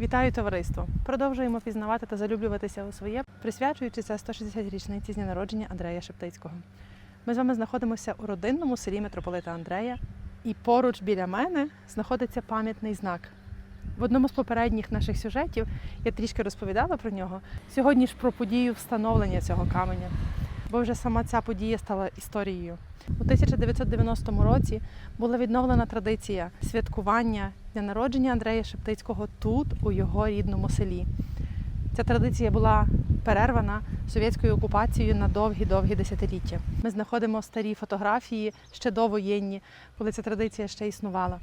Вітаю товариство! Продовжуємо пізнавати та залюблюватися у своє, присвячуючи це 160-річниці з дня народження Андрея Шептицького. Ми з вами знаходимося у родинному селі митрополита Андрея, і поруч біля мене знаходиться пам'ятний знак. В одному з попередніх наших сюжетів я трішки розповідала про нього. Сьогодні ж про подію встановлення цього каменя, бо вже сама ця подія стала історією. У 1990 році була відновлена традиція святкування дня народження Андрея Шептицького тут, у його рідному селі. Ця традиція була перервана совєтською окупацією на довгі-довгі десятиліття. Ми знаходимо старі фотографії ще довоєнні, коли ця традиція ще існувала.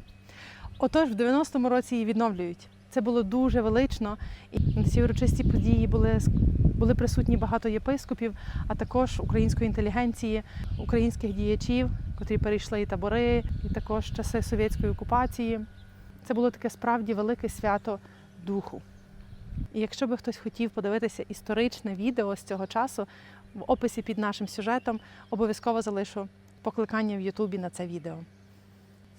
Отож, в 90-му році її відновлюють. Це було дуже велично, і на цій урочисті події були, були присутні багато єпископів, а також української інтелігенції, українських діячів, котрі перейшли і табори, і також часи совєтської окупації. Це було таке справді велике свято духу. І якщо би хтось хотів подивитися історичне відео з цього часу, в описі під нашим сюжетом обов'язково залишу покликання в Ютубі на це відео.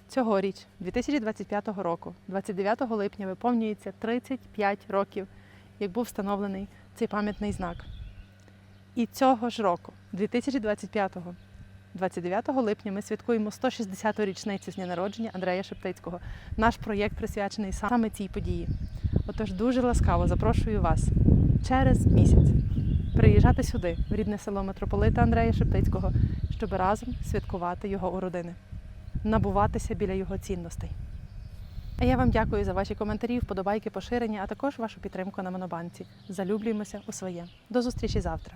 Цьогоріч, 2025 року, 29 липня, виповнюється 35 років, як був встановлений цей пам'ятний знак. І цього ж року, 2025-го, 29 липня, ми святкуємо 160-ту річницю з дня народження Андрея Шептицького. Наш проєкт присвячений саме цій події. Отож, дуже ласкаво запрошую вас через місяць приїжджати сюди, в рідне село митрополита Андрея Шептицького, щоб разом святкувати його у родини, набуватися біля його цінностей. А я вам дякую за ваші коментарі, вподобайки, поширення, а також вашу підтримку на Монобанці. Залюблюємося у своє. До зустрічі завтра.